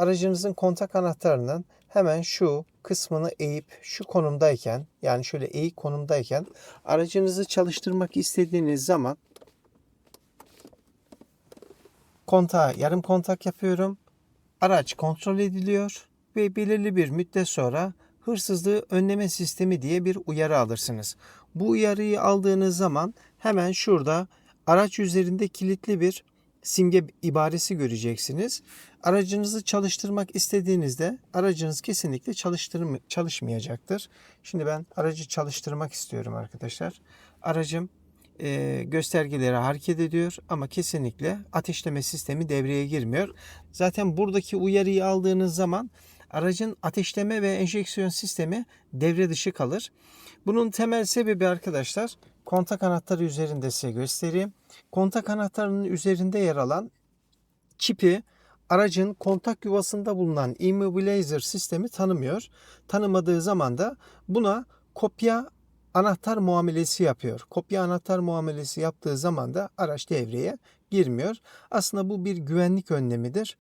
aracınızın kontak anahtarının hemen şu kısmını eğip şu konumdayken yani şöyle eğik konumdayken aracınızı çalıştırmak istediğiniz zaman kontağa yarım kontak yapıyorum. Araç kontrol ediliyor ve belirli bir müddet sonra hırsızlığı önleme sistemi diye bir uyarı alırsınız. Bu uyarıyı aldığınız zaman hemen şurada araç üzerinde kilitli bir simge ibaresi göreceksiniz. Aracınızı çalıştırmak istediğinizde aracınız kesinlikle çalıştırma, çalışmayacaktır. Şimdi ben aracı çalıştırmak istiyorum arkadaşlar. Aracım e, göstergeleri hareket ediyor ama kesinlikle ateşleme sistemi devreye girmiyor. Zaten buradaki uyarıyı aldığınız zaman aracın ateşleme ve enjeksiyon sistemi devre dışı kalır. Bunun temel sebebi arkadaşlar kontak anahtarı üzerinde size göstereyim. Kontak anahtarının üzerinde yer alan çipi aracın kontak yuvasında bulunan immobilizer sistemi tanımıyor. Tanımadığı zaman da buna kopya anahtar muamelesi yapıyor. Kopya anahtar muamelesi yaptığı zaman da araç devreye girmiyor. Aslında bu bir güvenlik önlemidir.